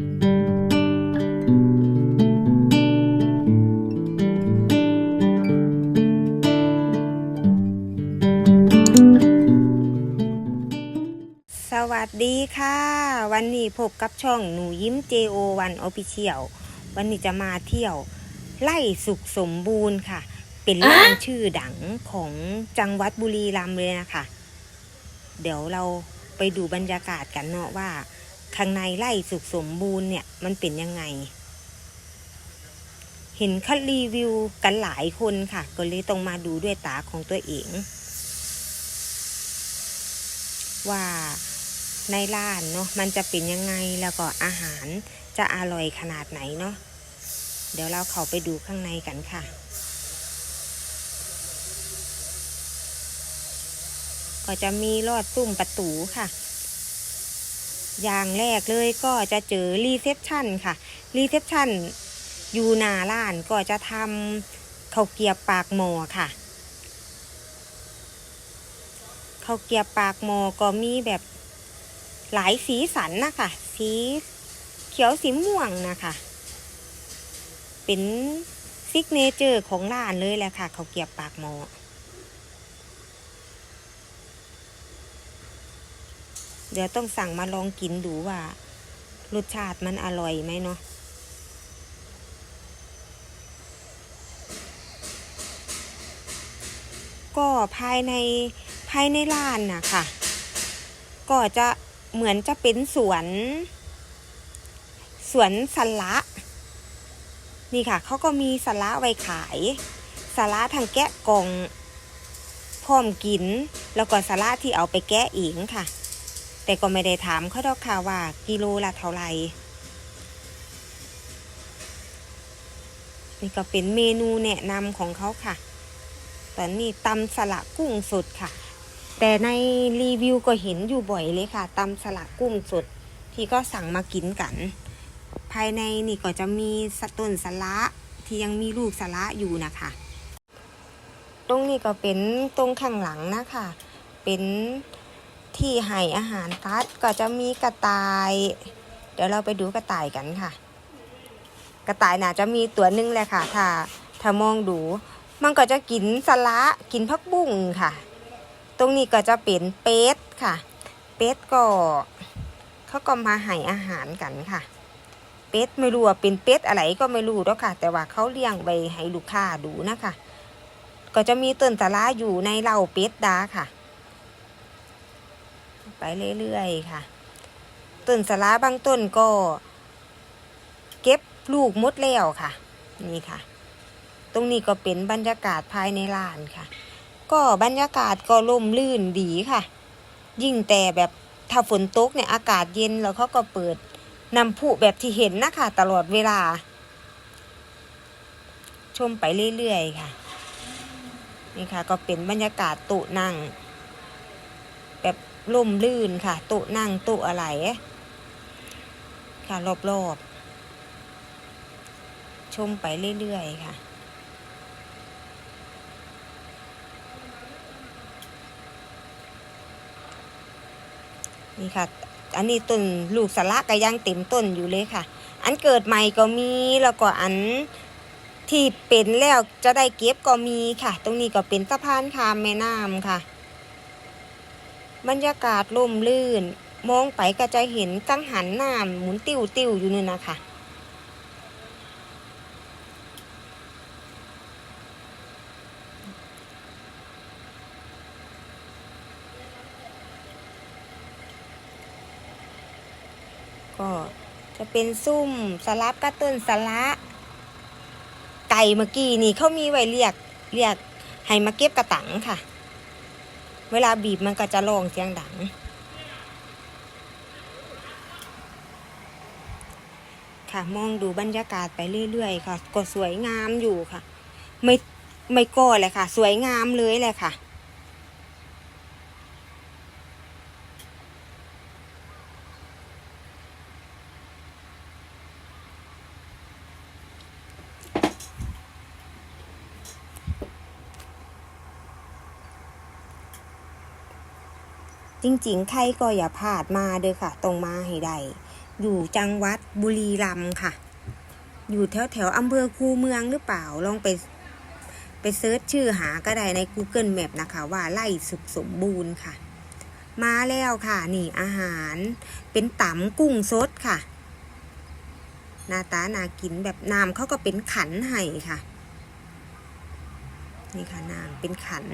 สวัสดีค่ะ วันนี้พบกับช่องหนูยิ้ม JO1 Official วันนี้จะมาเที่ยว ไล่สุขสมบูรณ์ค่ะ เป็นร้านชื่อดังของจังหวัดบุรีรัมย์เลยนะคะ เดี๋ยวเราไปดูบรรยากาศกันเนาะว่า ข้างในไล่สุขสมบูรณ์เนี่ยมันเป็นยังไง เห็นเขารีวิวกันหลายคนค่ะ ก็เลยต้องมาดูด้วยตาของตัวเอง ว่าในร้านเนาะมันจะเป็นยังไงแล้วก็อาหารจะอร่อยขนาดไหนเนาะเดี๋ยวเราเข้าไปดูข้างในกันค่ะก็จะมีลอดตุ้มประตูค่ะ อย่างแรกเลยก็จะเจอรีเซพชันค่ะรีเซพชันอยู่หน้าร้านก็จะทำข้าวเกียบปากหมอค่ะข้าวเกียบปากหมอก็มีแบบหลายสีสันนะคะ สีเขียวสีม่วงนะคะ เป็นซิกเนเจอร์ของร้านเลยแหละค่ะข้าวเกียบปากหมอ เดี๋ยวต้องสั่งมาลองกินดูว่า รสชาติมันอร่อยไหมเนาะก็ภายในภายในร้านน่ะค่ะ ก็จะเหมือนจะเป็นสวน สวนสละนี่ค่ะเขาก็มีสละไว้ขายสละทางแกะกล่องพร้อมกิน แล้วก็สละที่เอาไปแกะเองค่ะ แต่ก็ไม่ได้ถามเขาดอกค่ะว่ากิโลละเท่าไหร่นี่ก็เป็นเมนูแนะนำของเขาค่ะ ตอนนี้ตำสละกุ้งสดค่ะ แต่ในรีวิวก็เห็นอยู่บ่อยเลยค่ะตำสละกุ้งสดที่ก็สั่งมากินกัน ภายในนี่ก็จะมีสต้นสละที่ยังมีลูกสละอยู่นะคะ ตรงนี้ก็เป็นตรงข้างหลังนะคะ เป็น ที่ให้อาหารตัดก็จะมีกระต่าย เดี๋ยวเราไปดูกระต่ายกันค่ะ กระต่ายน่าจะมีตัวหนึงแหละค่ะ ถ้าถ้ามองดู มันก็จะกินสละกินพักบุ้งค่ะ ตรงนี้ก็จะเป็นเป็ดค่ะ เป็ดก็เขาก็มาให้อาหารกันค่ะ เป็ดไม่รู้ว่าเป็นเป็ดอะไรก็ไม่รู้แล้วค่ะ แต่ว่าเขาเลี้ยงไว้ให้ลูกค้าดูนะคะ ก็จะมีต้นสาระอยู่ในเหล่าเป็ดดาค่ะ ไปเรื่อยๆค่ะ ต้นสลาบางต้นก็ เก็บลูกมดแล้วค่ะ นี่ค่ะ ตรงนี้ก็เป็นบรรยากาศภายในร้านค่ะ ก็บรรยากาศก็ร่มรื่นดีค่ะ ยิ่งแต่แบบถ้าฝนตกเนี่ยอากาศเย็นแล้วเขาก็เปิดน้ำพุแบบที่เห็นนะคะตลอดเวลา ชมไปเรื่อยๆค่ะ นี่ค่ะ ก็เป็นบรรยากาศต๊ะนั่ง แบบร่มรื่นค่ะโต๊ะนั่งโต๊ะอะไรค่ะรอบๆ ชมไปเรื่อยๆค่ะ นี่ค่ะ อันนี้ต้นลูกสะละก็ยังเต็มต้นอยู่เลยค่ะ อันเกิดใหม่ก็มีแล้วก็อันที่เป็นแล้วจะได้เก็บก็มีค่ะ ตรงนี้ก็เป็นสะพานข้ามแม่น้ำค่ะ บรรยากาศร่มรื่น มองไปก็จะเห็นกังหันน้ำหมุนติ้วติ้วอยู่นี่นะคะก็จะเป็นซุ่มสลับกับต้นสละไก่เมื่อกี้นี่เขามีไว้เรียกเรียกให้มาเก็บกระตังค่ะ เวลาบีบมันก็จะร้องเสียงดัง ค่ะมองดูบรรยากาศไปเรื่อยๆค่ะ ก็สวยงามอยู่ค่ะ ไม่ไม่ก่อเลยค่ะ สวยงามเลยเลยค่ะ จริงๆ ใครก็อย่าพลาดมาเด้อค่ะ ตรงมาให้ได้อยู่จังหวัดบุรีรัมย์ค่ะ อยู่แถวแถวอำเภอคูเมืองหรือเปล่า ลองไปไปเซิร์ชชื่อหาก็ได้ใน Google Map นะคะ ว่าไล่สุขสมบูรณ์ค่ะ มาแล้วค่ะ นี่อาหาร เป็นตำกุ้งสดค่ะ หน้าตาน่ากินแบบน้ำเขาก็เป็นขันให้ค่ะ นี่ค่ะน้ำเป็นขัน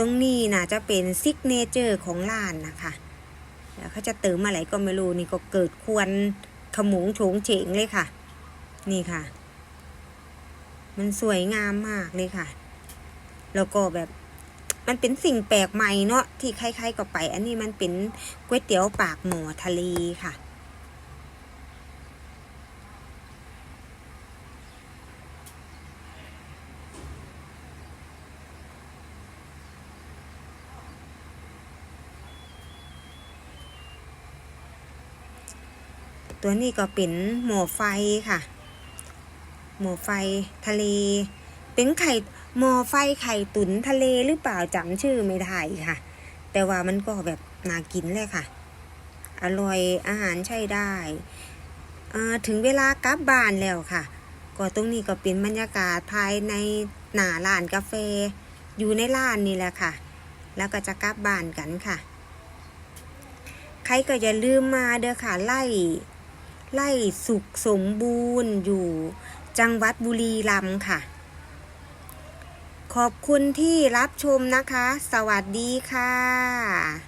ตรงนี้น่าจะเป็นซิกเนเจอร์ของร้านนะคะแล้วเขาจะเติมอะไรก็ไม่รู้นี่ก็เกิดควนขมุงโฉงเฉงเลยค่ะ นี่ค่ะ มันสวยงามมากเลยค่ะ แล้วก็แบบมันเป็นสิ่งแปลกใหม่เนาะที่ใครๆก็ไป อันนี้มันเป็นก๋วยเตี๋ยวปากหมูทะเลค่ะ ตัวนี้ก็เป็นหม้อไฟค่ะ หม้อไฟทะเล เป็นไข่หม้อไฟไข่ตุ๋นทะเลหรือเปล่าจำชื่อไม่ได้ค่ะ แต่ว่ามันก็แบบน่ากินเลยค่ะ อร่อยอาหารใช้ได้ ถึงเวลากลับบ้านแล้วค่ะ ก็ตรงนี้ก็เป็นบรรยากาศภายในหน้าร้านกาแฟ อยู่ในร้านนี่แหละค่ะ แล้วก็จะกลับบ้านกันค่ะ ใครก็อย่าลืมมาเด้อค่ะไล่ ไล่สุขสมบูรณ์อยู่จังหวัดบุรีรัมย์ค่ะ ขอบคุณที่รับชมนะคะ สวัสดีค่ะ